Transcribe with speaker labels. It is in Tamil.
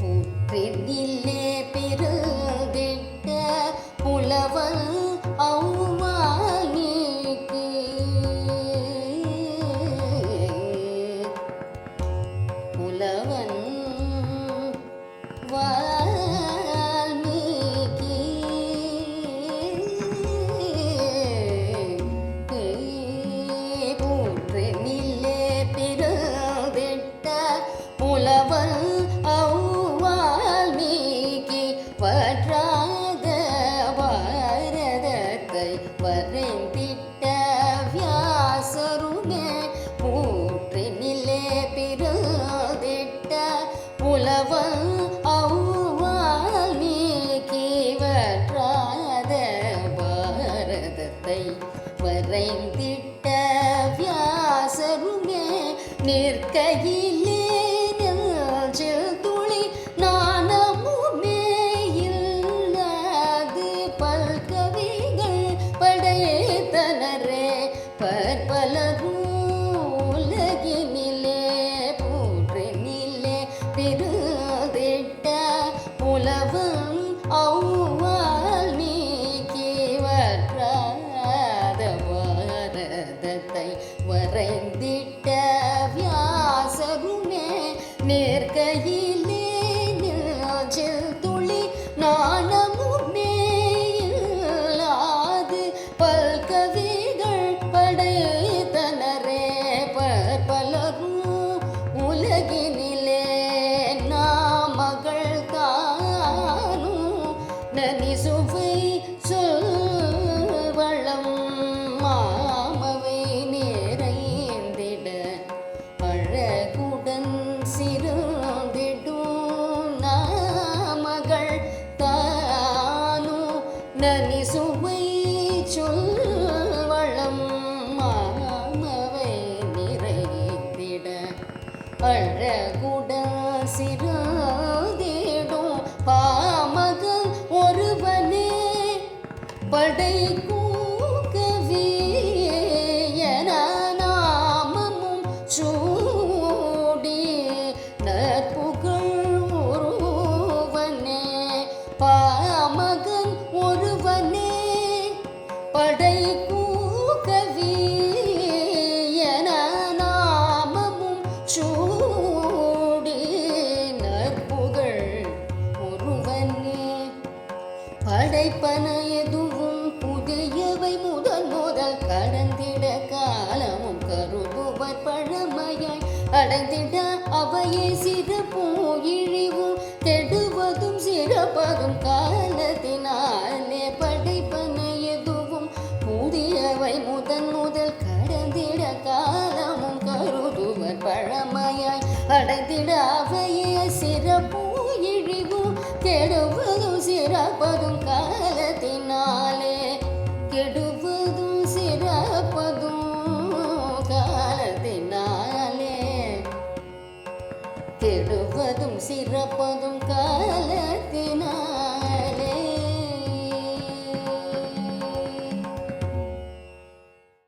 Speaker 1: புற்றினிலே பிறந்திட்ட வரைந்திட்ட வியாசருமே பூற்றினிலே பிறந்திட்ட புலவன் அவ்வால்மீகி வற்றாத பாரதத்தை வரைந்திட்ட வியாசருமே நிற்கையிலே நேர்கையிலே நெஞ்சில் துளி நாணமுமே இல்லாது பல்கவிகள் படைத்தனரே பற்பலரும் உலகினிலே நாமகள் காணும் நனி சுவை சொல்வளம் படை கூக்கவியன நாமமும் சூடி நற்புகழ் ஒருவனே பாமகன் ஒருவனே. படை கூக்கவியன நாமமும் சூடி நற்புகழ் ஒருவனே. படைப்பன எதுவும் புதியவை முதல் முதல் கடந்திட காலமும் கருதுவர் பழமையாய். அடைந்திட அவையே சிறப்பும் இழிவும் கெடுவதும் சிறப்பதும் காலத்தினாலே படைப்பன எதுவும். புதியவை முதன் முதல் கடந்திட காலமும் கருதுவர் பழமையாய். அடைந்திட பிறப்பதும்